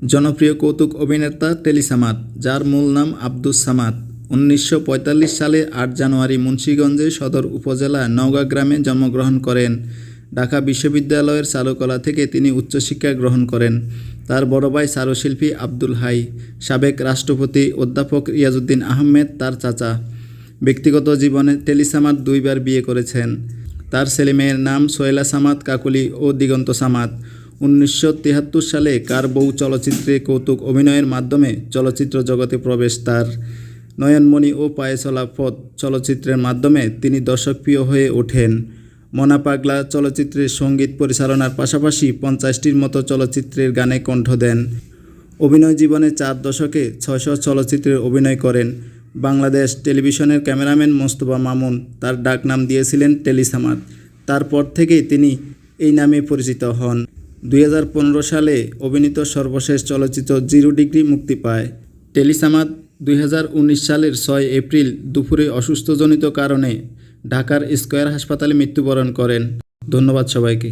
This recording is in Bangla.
জনপ্রিয় কৌতুক অভিনেতা টেলিসামাদ যার মূল নাম আব্দুস সামাদ। উনিশশো পঁয়তাল্লিশ সালে আট জানুয়ারি মুন্সীগঞ্জে সদর উপজেলা নওগাঁ গ্রামে জন্মগ্রহণ করেন। ঢাকা বিশ্ববিদ্যালয়ের চারুকলা থেকে তিনি উচ্চশিক্ষা গ্রহণ করেন। তার বড় ভাই চারুশিল্পী আব্দুল হাই, সাবেক রাষ্ট্রপতি অধ্যাপক ইয়াজুদ্দিন আহমেদ তার চাচা। ব্যক্তিগত জীবনে টেলিসামাদ দুইবার বিয়ে করেছেন। তার ছেলেমেয়ের নাম সোহেলা সামাদ, কাকুলি ও দিগন্ত সামাদ। উনিশশো তিয়াত্তর সালে কার বউ চলচ্চিত্রে কৌতুক অভিনয়ের মাধ্যমে চলচ্চিত্র জগতে প্রবেশ, তার নয়নমণি ও পায়ে চলা পথ চলচ্চিত্রের মাধ্যমে তিনি দর্শকপ্রিয় হয়ে ওঠেন। মনা পাগলা চলচ্চিত্রের সংগীত পরিচালনার পাশাপাশি পঞ্চাশটির মতো চলচ্চিত্রের গানে কণ্ঠ দেন। অভিনয় জীবনে চার দশকে ছয়শো চলচ্চিত্রে অভিনয় করেন। বাংলাদেশ টেলিভিশনের ক্যামেরাম্যান মোস্তফা মামুন তার ডাক নাম দিয়েছিলেন টেলিসামাদ। তারপর থেকেই তিনি এই নামে পরিচিত হন। দুই হাজার পনেরো সালে অভিনীত সর্বশেষ চলচ্চিত্র জিরো ডিগ্রি মুক্তি পায়। টেলিসামাদ দুই হাজার উনিশ সালের ছয় এপ্রিল দুপুরে অসুস্থজনিত কারণে ঢাকার স্কয়ার হাসপাতালে মৃত্যুবরণ করেন। ধন্যবাদ সবাইকে।